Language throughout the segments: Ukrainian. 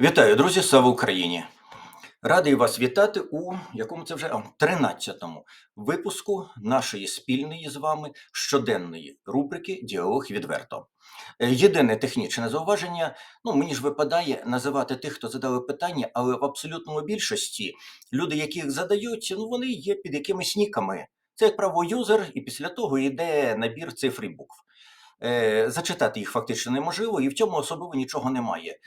Вітаю, друзі! Слава Україні! Радий вас вітати у якому це вже а, 13-му випуску нашої спільної з вами щоденної рубрики Діалог відверто. Е, Єдине технічне зауваження: ну мені ж випадає називати тих, хто задали питання, але в абсолютному більшості люди, які їх задають, ну вони є під якимись ніками. Це як право юзер, і після того йде набір цифр і букв. Е, Зачитати їх фактично неможливо, і в цьому особливо нічого немає.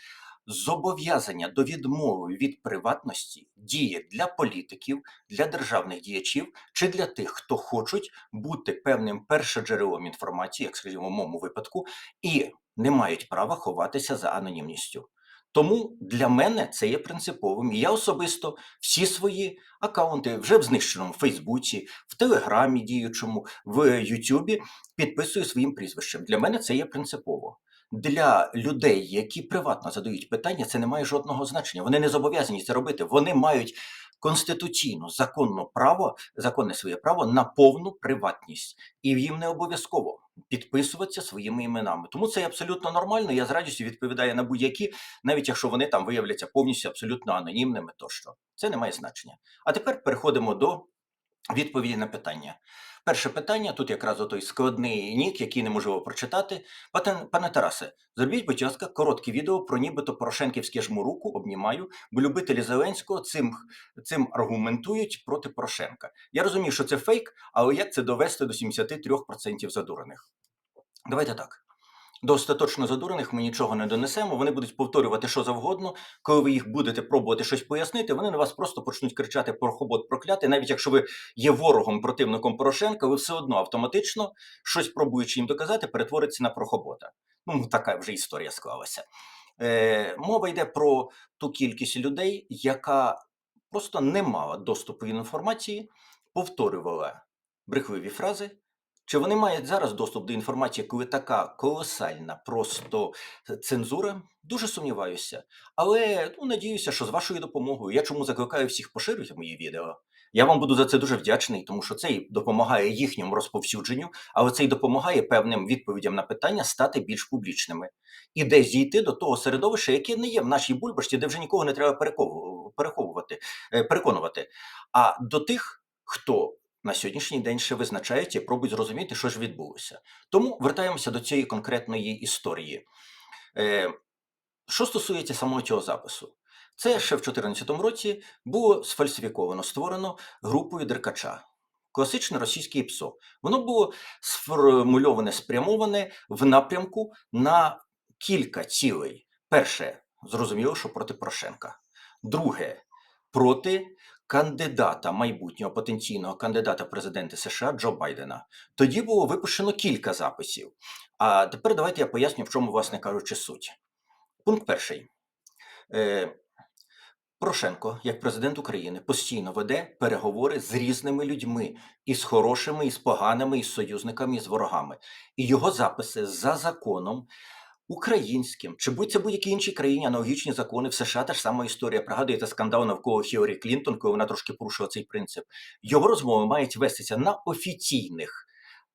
Зобов'язання до відмови від приватності діє для політиків, для державних діячів чи для тих, хто хочуть бути певним першоджерелом інформації, як скажімо, в моєму випадку, і не мають права ховатися за анонімністю. Тому для мене це є принциповим. Я особисто всі свої акаунти вже в знищеному Фейсбуці, в Телеграмі діючому, в Ютубі підписую своїм прізвищем. Для мене це є принципово для людей, які приватно задають питання, це не має жодного значення. Вони не зобов'язані це робити. Вони мають конституційно законне право, законне своє право на повну приватність, і їм не обов'язково підписуватися своїми іменами. Тому це абсолютно нормально. Я з радістю відповідаю на будь-які, навіть якщо вони там виявляться повністю абсолютно анонімними, тощо це не має значення. А тепер переходимо до відповіді на питання. Перше питання тут якраз той складний нік, який неможливо прочитати. Пане, Тарасе, зробіть, будь ласка, коротке відео про нібито Порошенківське жму обнімаю, бо любителі Зеленського цим, цим аргументують проти Порошенка. Я розумію, що це фейк, але як це довести до 73% задурених? Давайте так. До остаточно задурених ми нічого не донесемо. Вони будуть повторювати що завгодно. Коли ви їх будете пробувати щось пояснити, вони на вас просто почнуть кричати порохобот прокляти. Навіть якщо ви є ворогом, противником Порошенка, ви все одно автоматично щось пробуючи їм доказати, перетвориться на прохобота. Ну така вже історія склалася. Е, Мова йде про ту кількість людей, яка просто не мала доступу до інформації, повторювала брехливі фрази. Чи вони мають зараз доступ до інформації, коли така колосальна просто цензура? Дуже сумніваюся. Але ну, надіюся, що з вашою допомогою я чому закликаю всіх поширювати мої відео. Я вам буду за це дуже вдячний, тому що це допомагає їхньому розповсюдженню, але це й допомагає певним відповідям на питання стати більш публічними і десь дійти до того середовища, яке не є в нашій бульбашці, де вже нікого не треба перехову- переховувати, е, переконувати, а до тих, хто на сьогоднішній день ще визначають і пробують зрозуміти, що ж відбулося. Тому вертаємося до цієї конкретної історії. Е, що стосується самого цього запису, це ще в 2014 році було сфальсифіковано, створено групою Деркача. Класичне російське ПСО. Воно було сформульоване, спрямоване в напрямку на кілька цілей. Перше, зрозуміло, що проти Порошенка. Друге, проти кандидата майбутнього потенційного кандидата в президенти США Джо Байдена. Тоді було випущено кілька записів. А тепер давайте я поясню, в чому, власне кажучи, суть. Пункт перший. Е, Порошенко, як президент України, постійно веде переговори з різними людьми, і з хорошими, і з поганими, і з союзниками, і з ворогами. І його записи за законом українським, чи будь це будь-якій іншій країні аналогічні закони в США та ж сама історія. Пригадуєте скандал навколо Хіларі Клінтон, коли вона трошки порушила цей принцип. Його розмови мають вестися на офіційних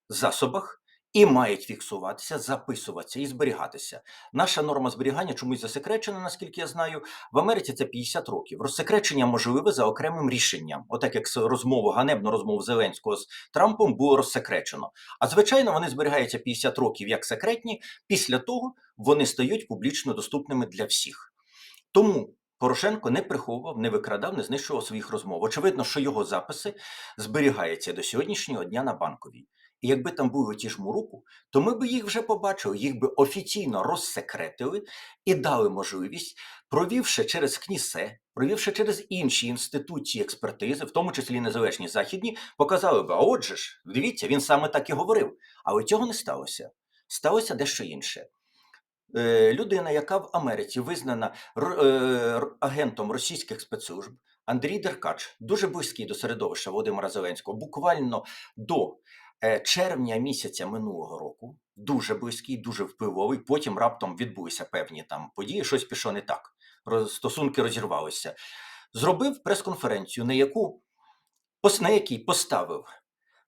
засобах. І мають фіксуватися, записуватися і зберігатися. Наша норма зберігання чомусь засекречена, наскільки я знаю. В Америці це 50 років. Розсекречення можливе за окремим рішенням. Отак як розмову, ганебну розмову Зеленського з Трампом було розсекречено. А звичайно, вони зберігаються 50 років як секретні. Після того вони стають публічно доступними для всіх. Тому Порошенко не приховував, не викрадав, не знищував своїх розмов. Очевидно, що його записи зберігаються до сьогоднішнього дня на банковій. І якби там були ті ж руку, то ми б їх вже побачили, їх би офіційно розсекретили і дали можливість, провівши через КНІСЕ, провівши через інші інституції експертизи, в тому числі незалежні західні, показали б, а отже ж, дивіться, він саме так і говорив. Але цього не сталося. Сталося дещо інше. Е, людина, яка в Америці визнана р- е, агентом російських спецслужб, Андрій Деркач, дуже близький до середовища Володимира Зеленського, буквально до червня місяця минулого року, дуже близький, дуже впливовий. Потім раптом відбулися певні там події, щось пішло не так. Стосунки розірвалися. Зробив прес-конференцію, на яку на якій поставив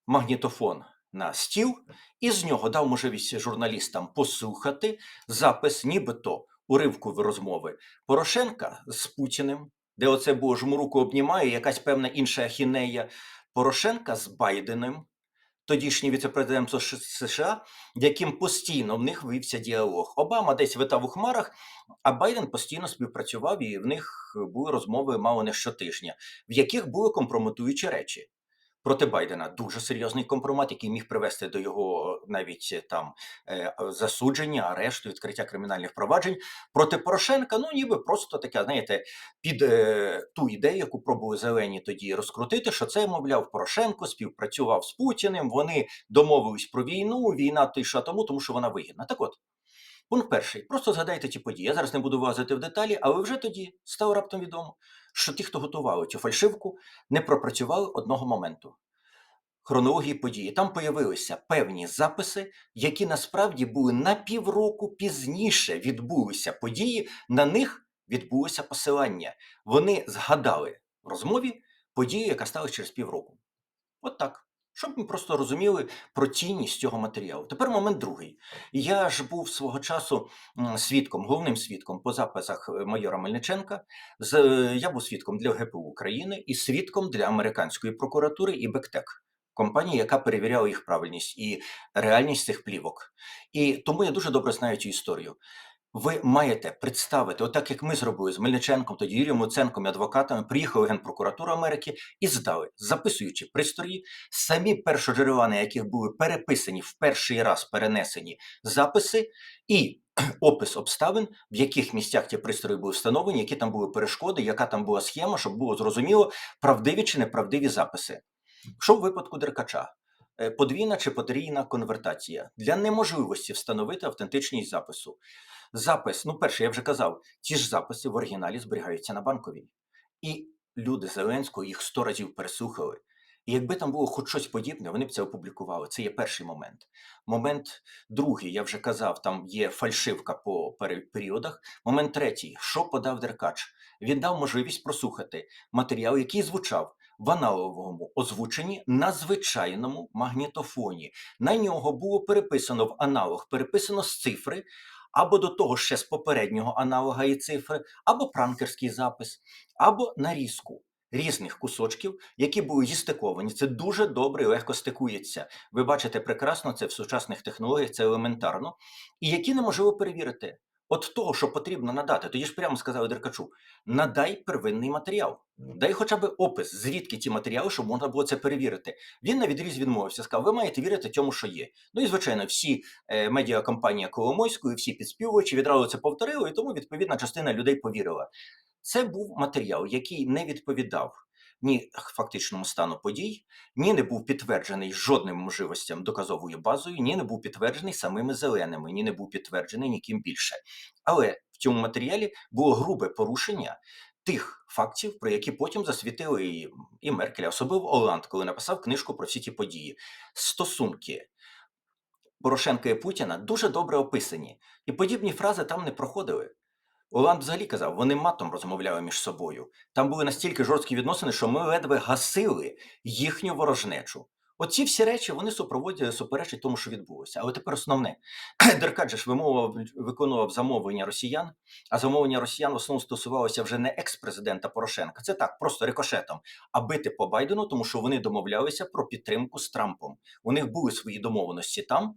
магнітофон на стіл і з нього дав можливість журналістам послухати запис, нібито уривку розмови Порошенка з Путіним, де оце було жмуруку обнімає, якась певна інша ахінея. Порошенка з Байденом, тодішній віцепрезидент США, яким постійно в них вився діалог. Обама десь витав у хмарах, а Байден постійно співпрацював, і в них були розмови мало не щотижня, в яких були компрометуючі речі. Проти Байдена дуже серйозний компромат, який міг привести до його навіть е, там е, засудження, арешту, відкриття кримінальних проваджень. Проти Порошенка, ну ніби просто таке, знаєте, під е, ту ідею, яку пробували зелені тоді розкрутити, що це, мовляв, Порошенко співпрацював з Путіним. Вони домовились про війну. Війна тиша тому, тому що вона вигідна. Так от. Пункт перший. Просто згадайте ті події. Я зараз не буду влазити в деталі, але вже тоді стало раптом відомо, що ті, хто готували цю фальшивку, не пропрацювали одного моменту. Хронології події. Там появилися певні записи, які насправді були на півроку пізніше відбулися події, на них відбулося посилання. Вони згадали в розмові подію, яка сталася через півроку. От так. Щоб ми просто розуміли про цінність цього матеріалу. Тепер момент другий. Я ж був свого часу свідком, головним свідком по записах е, майора Мельниченка. Е, я був свідком для ГПУ України і свідком для американської прокуратури і Бектек, компанії, яка перевіряла їх правильність і реальність цих плівок. І тому я дуже добре знаю цю історію. Ви маєте представити, отак як ми зробили з Мельниченком, тоді Юрієм Луценком і адвокатами, приїхали в Генпрокуратуру Америки і здали, записуючи пристрої, самі першоджерела, на яких були переписані в перший раз перенесені записи, і опис обставин, в яких місцях ті пристрої були встановлені, які там були перешкоди, яка там була схема, щоб було зрозуміло, правдиві чи неправдиві записи. Що в випадку Деркача? Е, Подвійна чи потрійна конвертація для неможливості встановити автентичність запису. Запис, ну, перше, я вже казав, ті ж записи в оригіналі зберігаються на банковій. І люди Зеленського їх сто разів переслухали. І якби там було хоч щось подібне, вони б це опублікували. Це є перший момент. Момент другий, я вже казав, там є фальшивка по періодах. Момент третій, що подав Деркач? Він дав можливість прослухати матеріал, який звучав в аналоговому озвученні на звичайному магнітофоні. На нього було переписано в аналог, переписано з цифри, або до того ще з попереднього аналога і цифри, або пранкерський запис, або нарізку різних кусочків, які були зістиковані. Це дуже добре і легко стикується. Ви бачите прекрасно це в сучасних технологіях, це елементарно, і які неможливо перевірити. От того, що потрібно надати, тоді ж прямо сказали Деркачу: надай первинний матеріал, дай хоча б опис, звідки ті матеріали, щоб можна було це перевірити. Він на відріз відмовився, сказав, ви маєте вірити тому, що є. Ну і звичайно, всі е, медіакомпанія Коломойської, всі підспівувачі відразу це повторили, і тому відповідна частина людей повірила. Це був матеріал, який не відповідав ні фактичному стану подій, ні не був підтверджений жодним можливостям доказовою базою, ні не був підтверджений самими зеленими, ні не був підтверджений ніким більше. Але в цьому матеріалі було грубе порушення тих фактів, про які потім засвітили і, і Меркель, особливо Оланд, коли написав книжку про всі ті події. Стосунки Порошенка і Путіна дуже добре описані, і подібні фрази там не проходили. Оланд взагалі казав, вони матом розмовляли між собою. Там були настільки жорсткі відносини, що ми ледве гасили їхню ворожнечу. Оці всі речі вони супроводять суперечать тому, що відбулося. Але тепер основне Деркадж ж вимовив, виконував замовлення росіян, а замовлення росіян в основному стосувалося вже не екс-президента Порошенка. Це так, просто рикошетом, а бити по Байдену, тому що вони домовлялися про підтримку з Трампом. У них були свої домовленості там.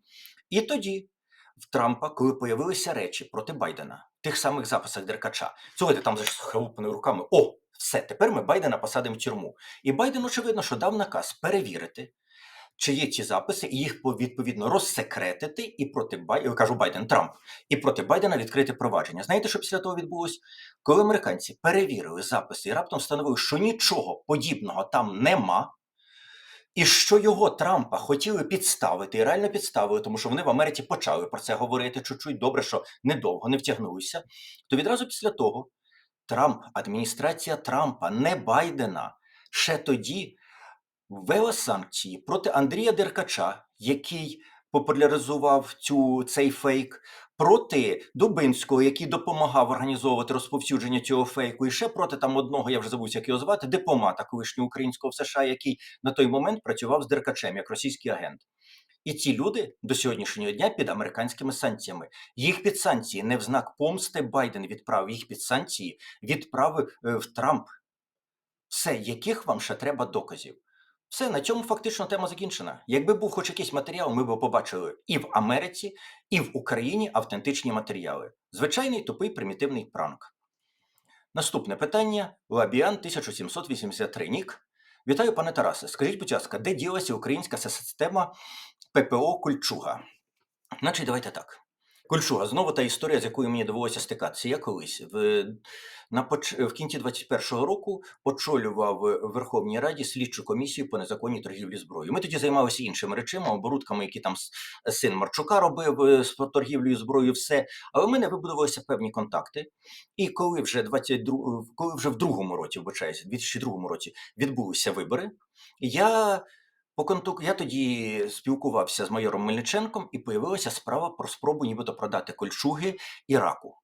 І тоді в Трампа, коли появилися речі проти Байдена, в тих самих записах Деркача, слухайте, там за схлопаними руками. О, все, тепер ми Байдена посадимо в тюрму. І Байден, очевидно, що дав наказ перевірити, чи є ці записи, і їх по- відповідно розсекретити, і проти Бай... я кажу Байден Трамп, і проти Байдена відкрити провадження. Знаєте, що після того відбулось? Коли американці перевірили записи і раптом встановили, що нічого подібного там нема. І що його Трампа хотіли підставити, і реально підставили, тому що вони в Америці почали про це говорити чуть-чуть добре, що недовго не втягнулися. То відразу після того Трамп, адміністрація Трампа, не Байдена, ще тоді ввела санкції проти Андрія Деркача, який популяризував цю, цей фейк, проти Дубинського, який допомагав організовувати розповсюдження цього фейку, і ще проти там одного, я вже забувся, як його звати, дипломата колишнього українського в США, який на той момент працював з Деркачем як російський агент. І ці люди до сьогоднішнього дня під американськими санкціями. Їх під санкції не в знак помсти Байден відправив, їх під санкції відправив е, в Трамп. Все, яких вам ще треба доказів? Все, на цьому фактично тема закінчена. Якби був хоч якийсь матеріал, ми б побачили і в Америці, і в Україні автентичні матеріали. Звичайний тупий примітивний пранк. Наступне питання: Лабіан 1783 Нік. Вітаю, пане Тарасе. Скажіть, будь ласка, де ділася українська система ППО Кульчуга? Значить, давайте так. Кульчуга, знову та історія, з якою мені довелося стикатися. Я колись в, на, поч- в кінці 21-го року очолював в Верховній Раді слідчу комісію по незаконній торгівлі зброєю. Ми тоді займалися іншими речами, оборудками, які там син Марчука робив е, з торгівлею зброєю, все. Але в мене вибудувалися певні контакти. І коли вже 22, коли вже в другому році, вибачаюся, 2002 році відбулися вибори, я. Я тоді спілкувався з майором Мельниченком, і появилася справа про спробу нібито продати кольчуги Іраку.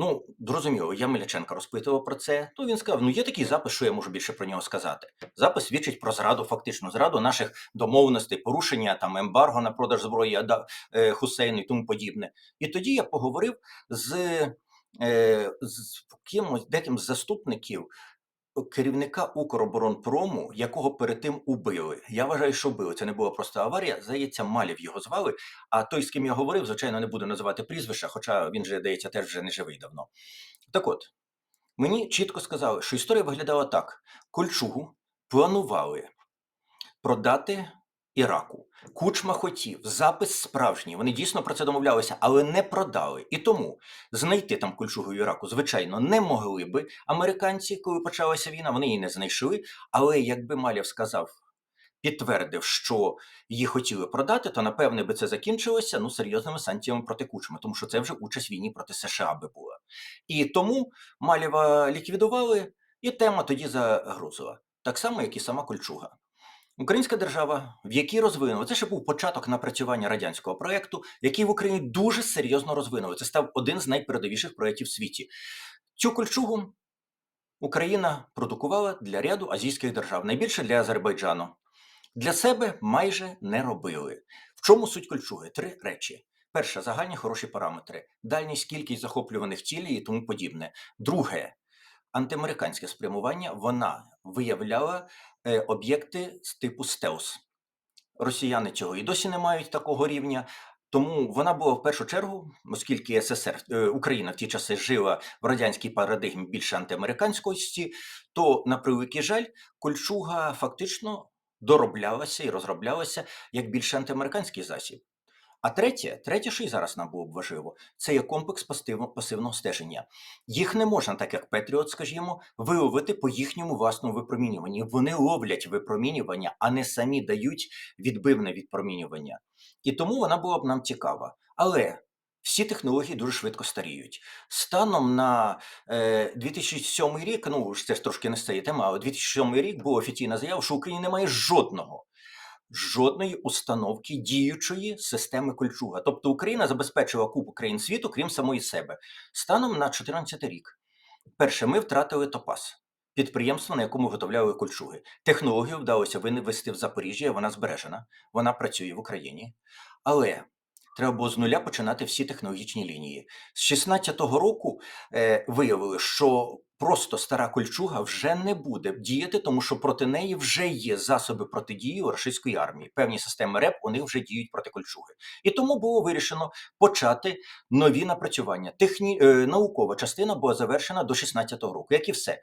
Ну, зрозуміло, я Мельниченка розпитував про це. То він сказав: ну є такий запис, що я можу більше про нього сказати. Запис свідчить про зраду, фактично зраду наших домовленостей, порушення там ембарго на продаж зброї е, Хусейну і тому подібне. І тоді я поговорив з, е, з кимось, деким з заступників керівника Укроборонпрому, якого перед тим убили. Я вважаю, що вбили. Це не була просто аварія. Здається, Малів його звали. А той, з ким я говорив, звичайно, не буду називати прізвища, хоча він же, здається, теж вже не живий давно. Так от, мені чітко сказали, що історія виглядала так: Кольчугу планували продати Іраку. Кучма хотів, запис справжній. Вони дійсно про це домовлялися, але не продали. І тому знайти там кульчугу Іраку, звичайно, не могли би американці, коли почалася війна. Вони її не знайшли. Але якби Малєв сказав, підтвердив, що її хотіли продати, то напевне би це закінчилося ну серйозними санкціями проти Кучми, тому що це вже участь війні проти США би була. І тому Малєва ліквідували, і тема тоді загрузила. Так само, як і сама Кольчуга. Українська держава, в якій розвинули, це ще був початок напрацювання радянського проєкту, який в Україні дуже серйозно розвинули. Це став один з найпередовіших проєктів в світі. Цю кольчугу Україна продукувала для ряду азійських держав, найбільше для Азербайджану. Для себе майже не робили. В чому суть кольчуги? Три речі. Перше, загальні хороші параметри, дальність, кількість захоплюваних цілей і тому подібне. Друге, антиамериканське спрямування, вона виявляла об'єкти з типу стелс. Росіяни цього і досі не мають такого рівня. Тому вона була в першу чергу, оскільки СССР е, Україна в ті часи жила в радянській парадигмі більше антиамериканськості, то на превеликий жаль, кольчуга фактично дороблялася і розроблялася як більш антиамериканський засіб. А третє, третє, що і зараз нам було б важливо, це є комплекс пасивного стеження. Їх не можна, так як Петріот, скажімо, виловити по їхньому власному випромінюванні. Вони ловлять випромінювання, а не самі дають відбивне відпромінювання. І тому вона була б нам цікава. Але всі технології дуже швидко старіють. Станом на е, 2007 рік, ну це ж трошки не цієї теми, але 2007 рік була офіційна заява, що в Україні немає жодного жодної установки діючої системи кольчуга. Тобто Україна забезпечила купу країн світу, крім самої себе. Станом на 2014 рік. Перше, ми втратили Топас. Підприємство, на якому виготовляли кольчуги. Технологію вдалося винести в Запоріжжя, вона збережена, вона працює в Україні. Але треба було з нуля починати всі технологічні лінії. З 16-го року е, виявили, що просто стара кольчуга вже не буде діяти, тому що проти неї вже є засоби протидії у російської армії. Певні системи РЕП них вже діють проти кольчуги. І тому було вирішено почати нові напрацювання. Техні... е, наукова частина була завершена до 16-го року, як і все.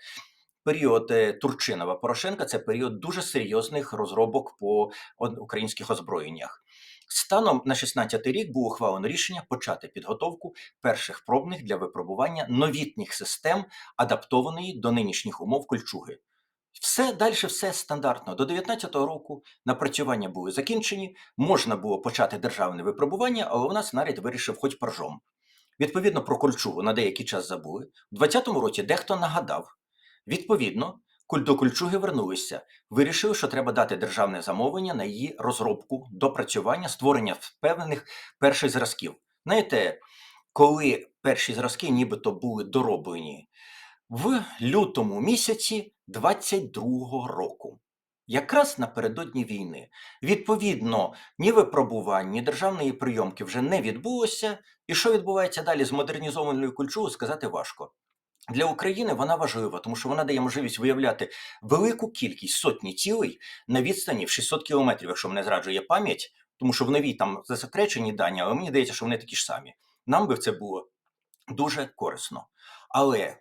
Період е, Турчинова Порошенка це період дуже серйозних розробок по українських озброєннях. Станом на 16 рік було ухвалено рішення почати підготовку перших пробних для випробування новітніх систем, адаптованої до нинішніх умов кольчуги. Все далі, все стандартно. До 19-го року напрацювання були закінчені, можна було почати державне випробування, але у нас наряд вирішив хоч поржом. Відповідно, про кольчугу на деякий час забули. У 20-му році дехто нагадав. Відповідно, до кольчуги вернулися, вирішили, що треба дати державне замовлення на її розробку, допрацювання, створення впевнених перших зразків. Знаєте, коли перші зразки нібито були дороблені в лютому місяці 22-го року. якраз напередодні війни. Відповідно, ні випробувань, ні державної прийомки вже не відбулося. І що відбувається далі з модернізованою культурою, сказати важко. Для України вона важлива, тому що вона дає можливість виявляти велику кількість сотні цілей на відстані в 600 кілометрів, якщо мене зраджує пам'ять, тому що в новій там засекречені дані, але мені здається, що вони такі ж самі. Нам би це було дуже корисно. Але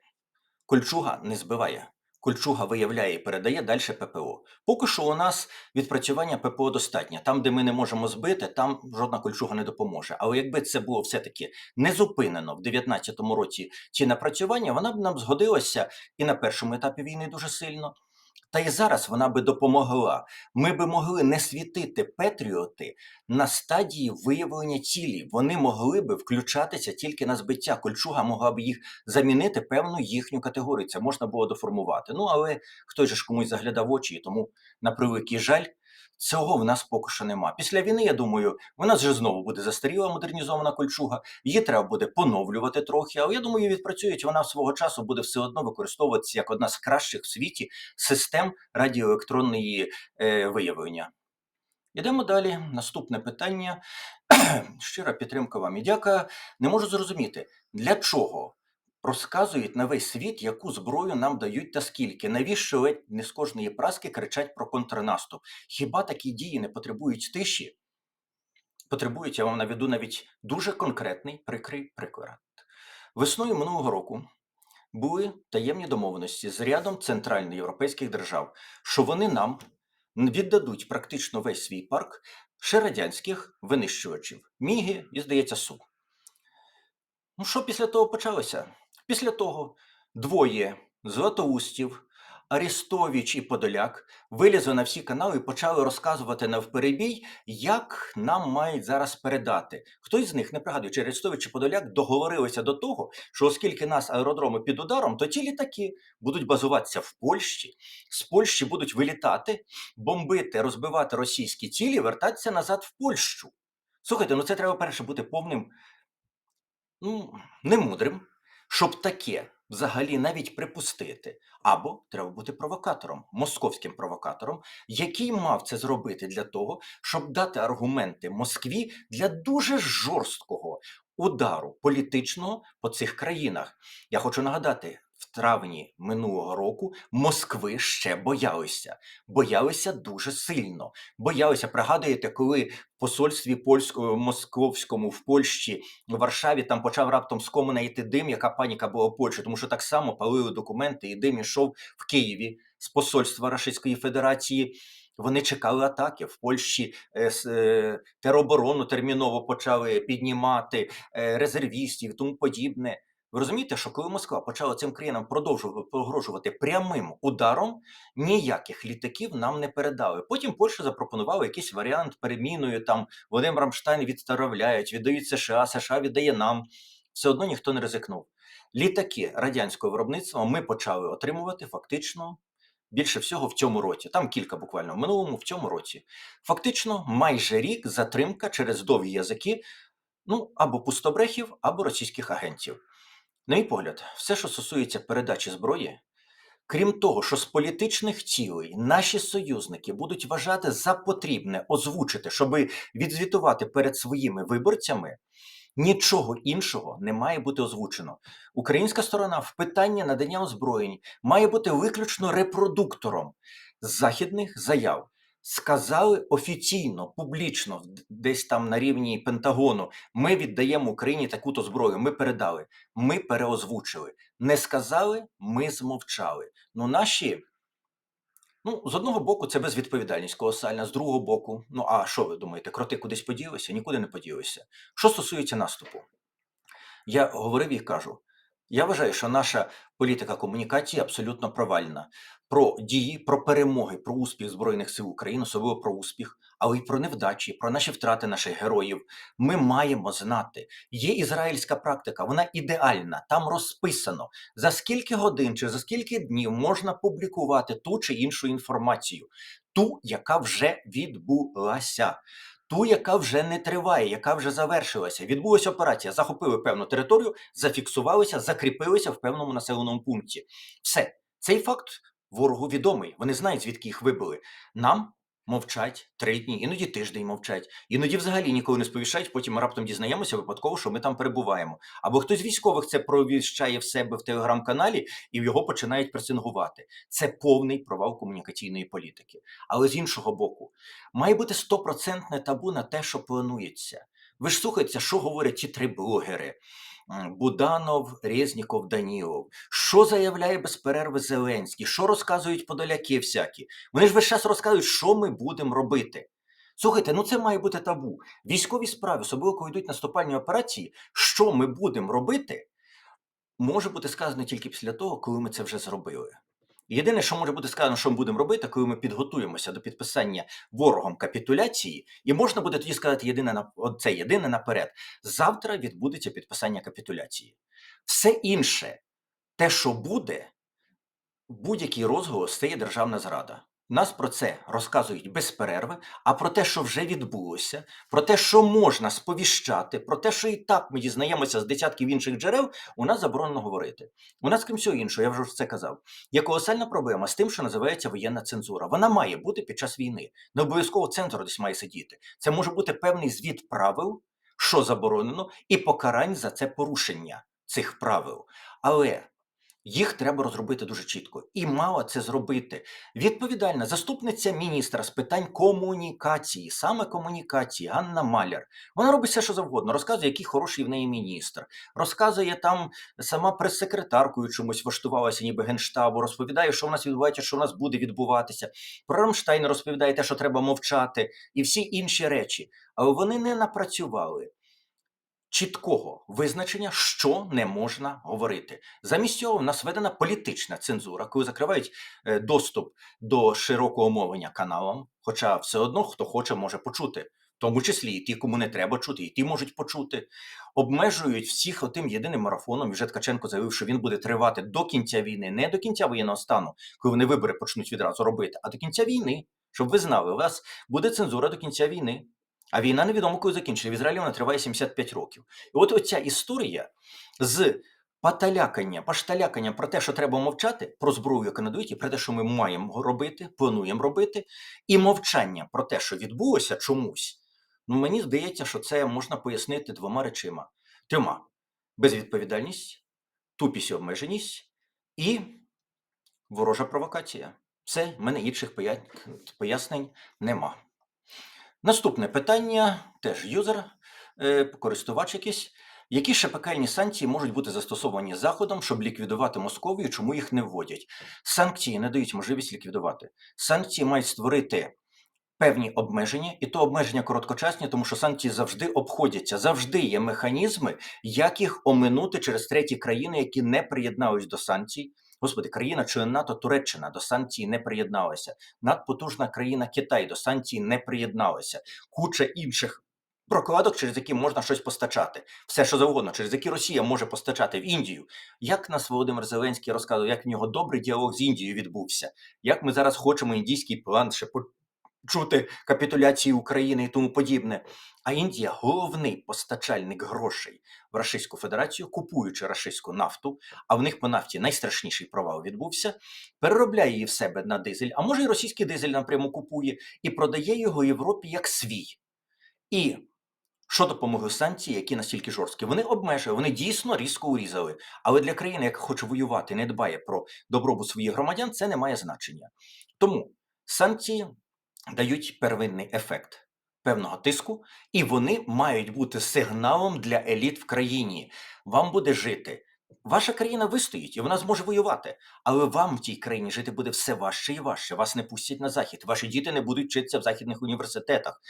кольчуга не збиває. Кольчуга виявляє і передає далі ППО. Поки що у нас відпрацювання ППО достатньо. Там, де ми не можемо збити, там жодна кольчуга не допоможе. Але якби це було все-таки не зупинено в 2019 році ці напрацювання, вона б нам згодилася і на першому етапі війни дуже сильно. Та й зараз вона би допомогла. Ми би могли не світити Петріоти на стадії виявлення цілі. Вони могли би включатися тільки на збиття. Кольчуга могла б їх замінити певну їхню категорію. Це можна було доформувати. Ну але хтось же ж комусь заглядав очі, і тому на превеликий жаль. Цього в нас поки що нема. Після війни, я думаю, в нас вже знову буде застаріла модернізована кольчуга. Її треба буде поновлювати трохи, але я думаю, відпрацюють вона свого часу буде все одно використовуватися як одна з кращих в світі систем радіоелектронної е, виявлення. Йдемо далі. Наступне питання. Щира підтримка вам і дяка. Не можу зрозуміти, для чого розказують на весь світ, яку зброю нам дають та скільки. Навіщо ледь не з кожної праски кричать про контрнаступ? Хіба такі дії не потребують тиші? Потребують, я вам наведу навіть дуже конкретний прикрий приклад. Весною минулого року були таємні домовленості з рядом центральноєвропейських держав, що вони нам віддадуть практично весь свій парк ще радянських винищувачів Міги і, здається, Су. Ну, що після того почалося? Після того двоє Златоустів, Арестович і Подоляк вилізли на всі канали і почали розказувати навперебій, як нам мають зараз передати. Хтось з них, не пригадую, чи Арестович чи Подоляк договорилися до того, що оскільки нас аеродроми під ударом, то ті літаки будуть базуватися в Польщі, з Польщі будуть вилітати, бомбити, розбивати російські цілі, вертатися назад в Польщу. Слухайте, ну це треба перше бути повним ну, немудрим, щоб таке взагалі навіть припустити. Або треба бути провокатором, московським провокатором, який мав це зробити для того, щоб дати аргументи Москві для дуже жорсткого удару політичного по цих країнах. Я хочу нагадати. В травні минулого року Москви ще боялися, боялися дуже сильно. Боялися, пригадуєте, коли в посольстві польському московському в Польщі в Варшаві там почав раптом з комуна йти дим, яка паніка була в Польщі, тому що так само палили документи, і дим ішов в Києві з посольства Російської Федерації. Вони чекали атаки в Польщі. е, е, Тероборону терміново почали піднімати е, резервістів тому подібне. Ви розумієте, що коли Москва почала цим країнам погрожувати прямим ударом, ніяких літаків нам не передали. Потім Польща запропонувала якийсь варіант переміною. Там Володимир Рамштайн відставляють, віддають США, США віддає нам. Все одно ніхто не ризикнув. Літаки радянського виробництва ми почали отримувати фактично більше всього в цьому році. Там кілька буквально в минулому, в цьому році. Фактично, майже рік затримка через довгі язики, ну або пустобрехів, або російських агентів. На мій погляд, все, що стосується передачі зброї, крім того, що з політичних цілей наші союзники будуть вважати за потрібне озвучити, щоб відзвітувати перед своїми виборцями, нічого іншого не має бути озвучено. Українська сторона в питанні надання озброєнь має бути виключно репродуктором західних заяв. Сказали офіційно, публічно, десь там на рівні Пентагону, ми віддаємо Україні таку-то зброю. Ми передали, ми переозвучили. Не сказали, ми змовчали. Ну, наші, ну, з одного боку, це безвідповідальність колосальна, з другого боку, ну а що ви думаєте, кроти кудись поділися? Нікуди не поділися. Що стосується наступу, я говорив і кажу. Я вважаю, що наша політика комунікації абсолютно провальна. Про дії, про перемоги, про успіх Збройних сил України, особливо про успіх, але й про невдачі, про наші втрати наших героїв. Ми маємо знати. Є ізраїльська практика, вона ідеальна. Там розписано за скільки годин чи за скільки днів можна публікувати ту чи іншу інформацію, ту, яка вже відбулася. Ту, яка вже не триває, яка вже завершилася. Відбулася операція, захопили певну територію, зафіксувалися, закріпилися в певному населеному пункті. Все, цей факт ворогу відомий. Вони знають, звідки їх вибили. Нам мовчать три дні, іноді тиждень мовчать, іноді взагалі ніколи не сповіщають. Потім ми раптом дізнаємося випадково, що ми там перебуваємо. Або хтось з військових це провіщає в себе в телеграм-каналі і його починають пресингувати. Це повний провал комунікаційної політики. Але з іншого боку, має бути стопроцентне табу на те, що планується. Ви ж слухаєте, що говорять ті три блогери. Буданов, Резніков, Данілов. Що заявляє без перерви Зеленський? Що розказують подоляки всякі? Вони ж весь час розказують, що ми будемо робити. Слухайте, ну це має бути табу. Військові справи, особливо коли йдуть наступальні операції, що ми будемо робити, може бути сказано тільки після того, коли ми це вже зробили. Єдине, що може бути сказано, що ми будемо робити, коли ми підготуємося до підписання ворогом капітуляції, і можна буде тоді сказати єдине на це єдине наперед. Завтра відбудеться підписання капітуляції. Все інше, те, що буде, будь-який розголос це є державна зрада. Нас про це розказують без перерви, а про те, що вже відбулося, про те, що можна сповіщати, про те, що і так ми дізнаємося з десятків інших джерел, у нас заборонено говорити. У нас, крім всього іншого, я вже це казав, є колосальна проблема з тим, що називається воєнна цензура. Вона має бути під час війни. Не обов'язково цензор десь має сидіти. Це може бути певний звіт правил, що заборонено, і покарань за це порушення цих правил. Але їх треба розробити дуже чітко. І мала це зробити відповідальна заступниця міністра з питань комунікації, саме комунікації, Ганна Маляр. Вона робить все, що завгодно. Розказує, який хороший в неї міністр. Розказує там сама прес-секретаркою чомусь влаштувалася, ніби генштабу. Розповідає, що в нас відбувається, що в нас буде відбуватися. Про Рамштайн розповідає те, що треба мовчати, і всі інші речі. Але вони не напрацювали чіткого визначення, що не можна говорити. Замість цього в нас введена політична цензура, коли закривають е, доступ до широкого мовлення каналам, хоча все одно хто хоче, може почути. В тому числі і ті, кому не треба чути, і ті можуть почути. Обмежують всіх отим єдиним марафоном. Вже Ткаченко заявив, що він буде тривати до кінця війни, не до кінця воєнного стану, коли вони вибори почнуть відразу робити, а до кінця війни. Щоб ви знали, у вас буде цензура до кінця війни. А війна невідомо коли закінчиться. В Ізраїлі вона триває 75 років. І от оця історія з паталякання, пашталякання про те, що треба мовчати, про зброю, яку надають, і про те, що ми маємо робити, плануємо робити, і мовчання про те, що відбулося чомусь. Ну, мені здається, що це можна пояснити двома речима: трьома: безвідповідальність, тупість і обмеженість і ворожа провокація. Все, в мене інших пояснень нема. Наступне питання, теж юзер, е, користувач якийсь. Які ще пекельні санкції можуть бути застосовані Заходом, щоб ліквідувати Московію, чому їх не вводять? Санкції не дають можливість ліквідувати. Санкції мають створити певні обмеження, і то обмеження короткочасні, тому що санкції завжди обходяться. Завжди є механізми, як їх оминути через треті країни, які не приєднались до санкцій. Господи, країна член НАТО Туреччина до санкцій не приєдналася. Надпотужна країна Китай до санкцій не приєдналася. Куча інших прокладок, через які можна щось постачати. Все, що завгодно, через які Росія може постачати в Індію. Як нас Володимир Зеленський розказував, як в нього добрий діалог з Індією відбувся, як ми зараз хочемо індійський план ще почути капітуляції України і тому подібне. А Індія головний постачальник грошей в Російську Федерацію, купуючи російську нафту, а в них по нафті найстрашніший провал відбувся, переробляє її в себе на дизель, а може і російський дизель напряму купує і продає його Європі як свій. І що допомогли санкції, які настільки жорсткі? Вони обмежують, вони дійсно різко урізали. Але для країни, яка хоче воювати, не дбає про добробут своїх громадян, це не має значення. Тому санкції дають первинний ефект певного тиску, і вони мають бути сигналом для еліт в країні. Вам буде жити. Ваша країна вистоїть і вона зможе воювати, але вам в тій країні жити буде все важче і важче. Вас не пустять на захід. Ваші діти не будуть вчитися в західних університетах.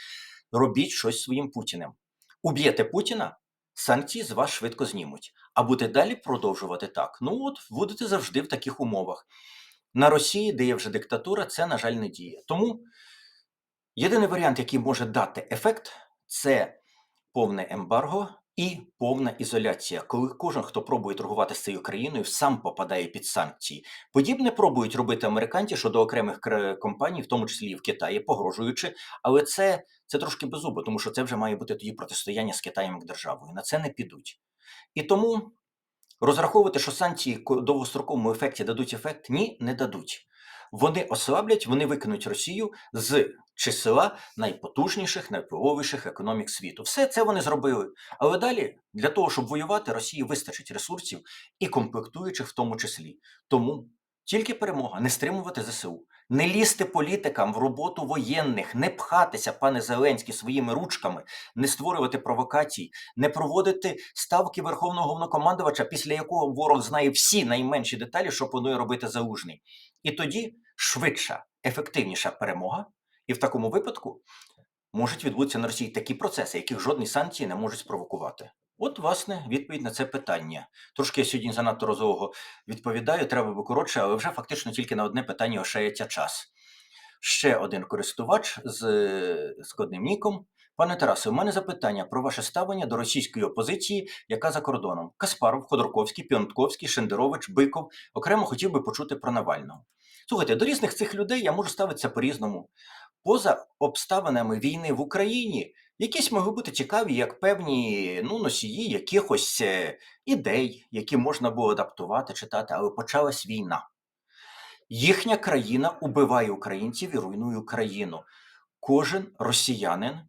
Робіть щось своїм Путіним. Уб'єте Путіна, санкції з вас швидко знімуть. А будете далі продовжувати так. Ну от будете завжди в таких умовах. На Росії, де є вже диктатура, це, на жаль, не діє. Тому єдиний варіант, який може дати ефект, це повне ембарго і повна ізоляція, коли кожен, хто пробує торгувати з цією країною, сам попадає під санкції. Подібне пробують робити американці щодо окремих компаній, в тому числі і в Китаї, погрожуючи, але це, це трошки беззубо, тому що це вже має бути тоді протистояння з Китаєм як державою. На це не підуть. І тому розраховувати, що санкції в довгостроковому ефекті дадуть ефект, ні, не дадуть. Вони ослаблять, вони викинуть Росію з числа найпотужніших, найвпливовіших економік світу. Все це вони зробили. Але далі для того, щоб воювати, Росії вистачить ресурсів і комплектуючих в тому числі. Тому тільки перемога, не стримувати ЗСУ, не лізти політикам в роботу воєнних, не пхатися, пане Зеленський, своїми ручками, не створювати провокацій, не проводити ставки Верховного головнокомандувача, після якого ворог знає всі найменші деталі, що планує робити залужний. І тоді швидша, ефективніша перемога, і в такому випадку можуть відбутися на Росії такі процеси, яких жодні санкції не можуть спровокувати. От, власне, відповідь на це питання. Трошки я сьогодні занадто розового відповідаю, треба би коротше, але вже фактично тільки на одне питання ошається час. Ще один користувач з складним ніком. Пане Тарасе, у мене запитання про ваше ставлення до російської опозиції, яка за кордоном. Каспаров, Ходорковський, Піонтковський, Шендерович, Биков. Окремо хотів би почути про Навального. Слухайте, до різних цих людей я можу ставитися по-різному. Поза обставинами війни в Україні, якісь можуть бути цікаві, як певні ну, носії якихось е, ідей, які можна було адаптувати, читати, але почалась війна. Їхня країна убиває українців і руйнує Україну. Кожен росіянин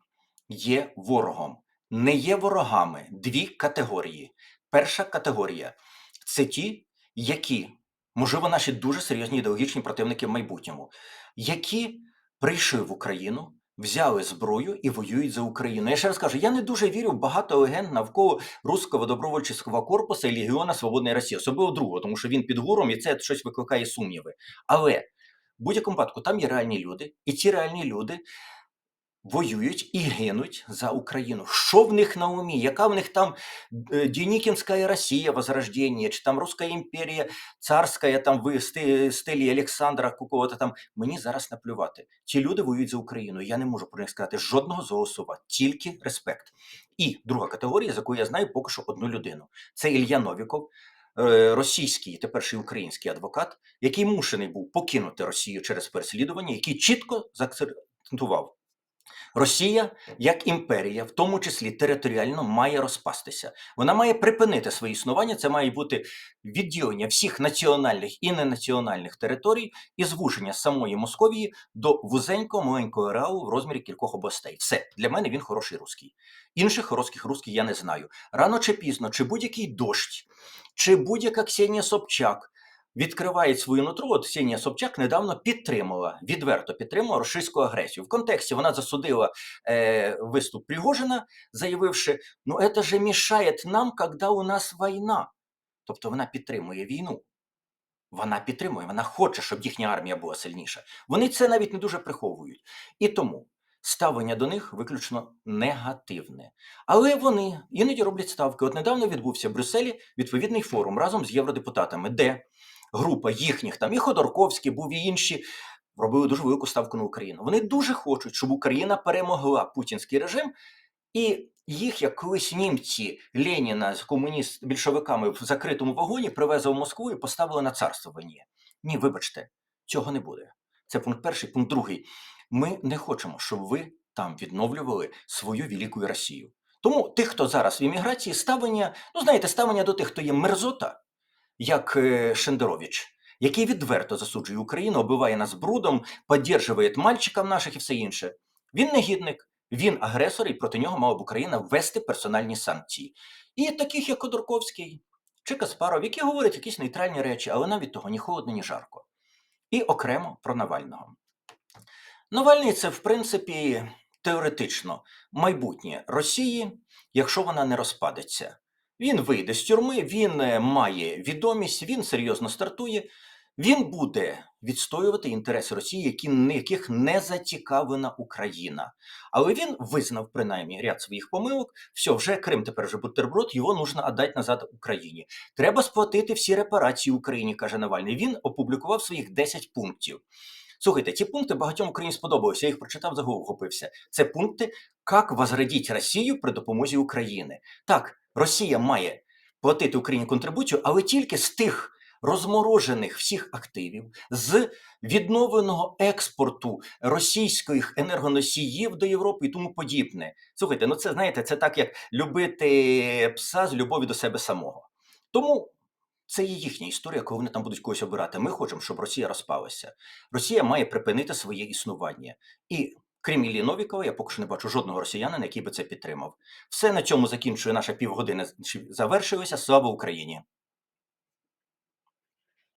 є ворогом. Не є ворогами дві категорії. Перша категорія це ті, які, можливо, наші дуже серйозні ідеологічні противники в майбутньому, які прийшли в Україну, взяли зброю і воюють за Україну. Я ще раз кажу, я не дуже вірю в багато легенд навколо Руського добровольчого корпусу і Легіона Свободної Росії, особливо другого, тому що він під гуром і це щось викликає сумніви. Але в будь-якому випадку там є реальні люди, і ці реальні люди воюють і гинуть за Україну. Що в них на умі? Яка в них там е, Денікінська Росія, Возрождення, чи там Руська імперія царська, там в стилі Олександра какого-то там. Мені зараз наплювати. Ті люди воюють за Україну. Я не можу про них сказати жодного злого слова, тільки респект. І друга категорія, за яку я знаю поки що одну людину. Це Ілья Новіков. е, Російський, тепер ще й український адвокат, який мушений був покинути Росію через переслідування, який чітко заакцентував, Росія як імперія, в тому числі територіально, має розпастися. Вона має припинити своє існування. Це має бути відділення всіх національних і ненаціональних територій і звуження самої Московії до вузенького маленького ареалу в розмірі кількох областей. Все для мене він хороший русський. Інших хороших русських я не знаю. Рано чи пізно, чи будь-який дощ, чи будь-яка Ксенія Собчак відкривають свою нутру. От Ксенія Собчак недавно підтримала, відверто підтримала російську агресію. В контексті вона засудила е, виступ Пригожина, заявивши: ну це же мішає нам, коли у нас війна. Тобто вона підтримує війну. Вона підтримує, вона хоче, щоб їхня армія була сильніша. Вони це навіть не дуже приховують. І тому ставлення до них виключно негативне. Але вони іноді роблять ставки. От недавно відбувся в Брюсселі відповідний форум разом з євродепутатами, де група їхніх там і Ходорковський був і інші. Робили дуже велику ставку на Україну. Вони дуже хочуть, щоб Україна перемогла путінський режим, і їх, як колись німці Леніна з комуніст більшовиками в закритому вагоні привезли в Москву і поставили на царствування. Ні, вибачте, цього не буде. Це пункт перший, пункт другий. Ми не хочемо, щоб ви там відновлювали свою велику Росію. Тому тих, хто зараз в імміграції, ставлення, ну знаєте, ставлення до тих, хто є мерзота, як е, Шендерович, який відверто засуджує Україну, оббиває нас брудом, підтримує мальчиків наших і все інше. Він негідник, він агресор, і проти нього мала б Україна ввести персональні санкції. І таких, як Ходорковський чи Каспаров, які говорять якісь нейтральні речі, але нам від того ні холодно, ні жарко. І окремо про Навального. Навальний це, в принципі, теоретично майбутнє Росії, якщо вона не розпадеться. Він вийде з тюрми, він е, має відомість, він серйозно стартує. Він буде відстоювати інтереси Росії, які, яких не зацікавлена Україна. Але він визнав принаймні ряд своїх помилок. Все, вже Крим тепер вже бутерброд, його нужно віддати назад Україні. Треба сплатити всі репарації Україні, каже Навальний. Він опублікував своїх 10 пунктів. Слухайте, ці пункти багатьом Україні сподобалися. Я їх прочитав, за голову хопився. Це пункти, як возродити Росію при допомозі України. Так, Росія має платити Україні контрибуцію, але тільки з тих розморожених всіх активів, з відновленого експорту російських енергоносіїв до Європи і тому подібне. Слухайте, ну це знаєте, це так як любити пса з любові до себе самого. Тому Це є їхня історія, коли вони там будуть когось обирати. Ми хочемо, щоб Росія розпалася. Росія має припинити своє існування. І крім Іллі Новікова, я поки що не бачу жодного росіянина, який би це підтримав. Все на цьому закінчує наша півгодини. Завершилося. Слава Україні!